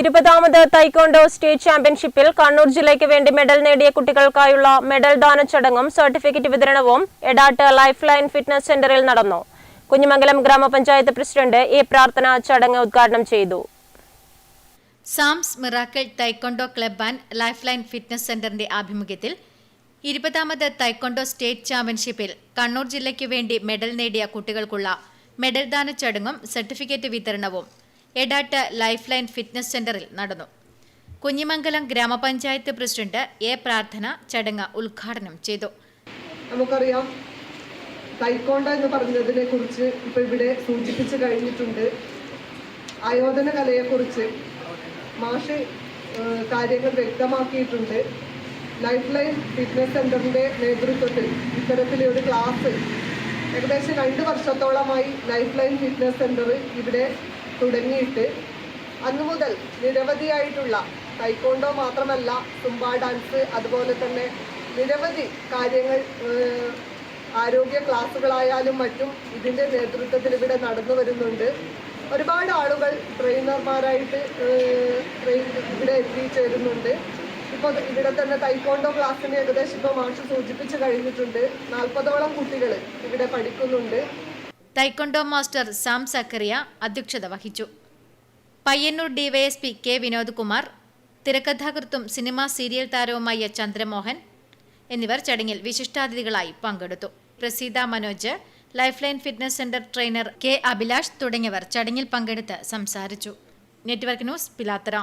ഇരുപതാമത് taekwondo state ചാമ്പ്യൻഷിപ്പിൽ കണ്ണൂർ ജില്ലയ്ക്ക് വേണ്ടി മെഡൽ നേടിയ കുട്ടികൾക്കായുള്ള മെഡൽ ദാന ചടങ്ങും സർട്ടിഫിക്കറ്റ് വിതരണവും എടാട്ട് ലൈഫ് ലൈൻ ഫിറ്റ്നസ് സെന്ററിൽ നടന്നു. കുഞ്ഞിമംഗലം ഗ്രാമപഞ്ചായത്ത് പ്രസിഡന്റ് എ പ്രാർത്ഥന ചടങ്ങ് ഉദ്ഘാടനം ചെയ്തു. Sam's miracle taekwondo club and life line fitness സെന്ററിന്റെ ആഭിമുഖ്യത്തിൽ ഇരുപതാമത് തൈക്കൊണ്ടോ സ്റ്റേറ്റ് ചാമ്പ്യൻഷിപ്പിൽ കണ്ണൂർ ജില്ലയ്ക്ക് വേണ്ടി മെഡൽ നേടിയ കുട്ടികൾക്കുള്ള മെഡൽ ദാന ചടങ്ങും സർട്ടിഫിക്കറ്റ് വിതരണവും എടാട്ട് ലൈഫ് ലൈൻ ഫിറ്റ്നസ് സെന്ററിൽ നടന്നു. കുഞ്ഞിമംഗലം ഗ്രാമപഞ്ചായത്ത് പ്രസിഡന്റ് എ പ്രാർത്ഥന ചടങ്ങ് ഉദ്ഘാടനം ചെയ്തു. നമുക്കറിയാം തൈക്കോണ്ട എന്ന് പറഞ്ഞതിനെ കുറിച്ച് ഇപ്പൊ ഇവിടെ സൂചിപ്പിച്ചു കഴിഞ്ഞിട്ടുണ്ട്. ആയോധന കലയെക്കുറിച്ച് മാഷ് കാര്യങ്ങൾ വ്യക്തമാക്കിയിട്ടുണ്ട്. ലൈഫ് ലൈൻ ഫിറ്റ്നസ് സെന്ററിന്റെ നേതൃത്വത്തിൽ ഇത്തരത്തിലൊരു ക്ലാസ് ഏകദേശം രണ്ട് വർഷത്തോളമായി ലൈഫ് ലൈൻ ഫിറ്റ്നസ് സെന്റർ ഇവിടെ തുടങ്ങിയിട്ട്. അന്നു മുതൽ നിരവധിയായിട്ടുള്ള തൈക്കോണ്ടോ മാത്രമല്ല തുമ്പ ഡാൻസ് അതുപോലെ തന്നെ നിരവധി കാര്യങ്ങൾ ആരോഗ്യ ക്ലാസ്സുകളായാലും മറ്റും ഇതിന്റെ നേതൃത്വത്തിൽ ഇവിടെ നടന്നു വരുന്നുണ്ട്. ഒരുപാട് ആളുകൾ ട്രെയിനർമാരായിട്ട് ട്രെയിൻ ഇവിടെ എത്തിച്ചേരുന്നുണ്ട്. ഇപ്പോൾ ഇവിടെ തന്നെ തൈക്കോണ്ടോ ക്ലാസ്സിന് ഏകദേശം ഇപ്പോൾ മാഷ് സൂചിപ്പിച്ചു കഴിഞ്ഞിട്ടുണ്ട്. നാൽപ്പതോളം കുട്ടികൾ ഇവിടെ പഠിക്കുന്നുണ്ട്. തൈക്കൊണ്ടോ മാസ്റ്റർ സാം സക്കറിയ അധ്യക്ഷത വഹിച്ചു. പയ്യന്നൂർ ഡിവൈഎസ്പി കെ വിനോദ് കുമാർ തിരക്കഥാകൃത്തും സിനിമാ സീരിയൽ താരവുമായ ചന്ദ്രമോഹൻ എന്നിവർ ചടങ്ങിൽ വിശിഷ്ടാതിഥികളായി പങ്കെടുത്തു. Praseetha Manoj life line fitness centre trainer K Abhilash തുടങ്ങിയവർ ചടങ്ങിൽ പങ്കെടുത്ത് സംസാരിച്ചു. Network news Pilathara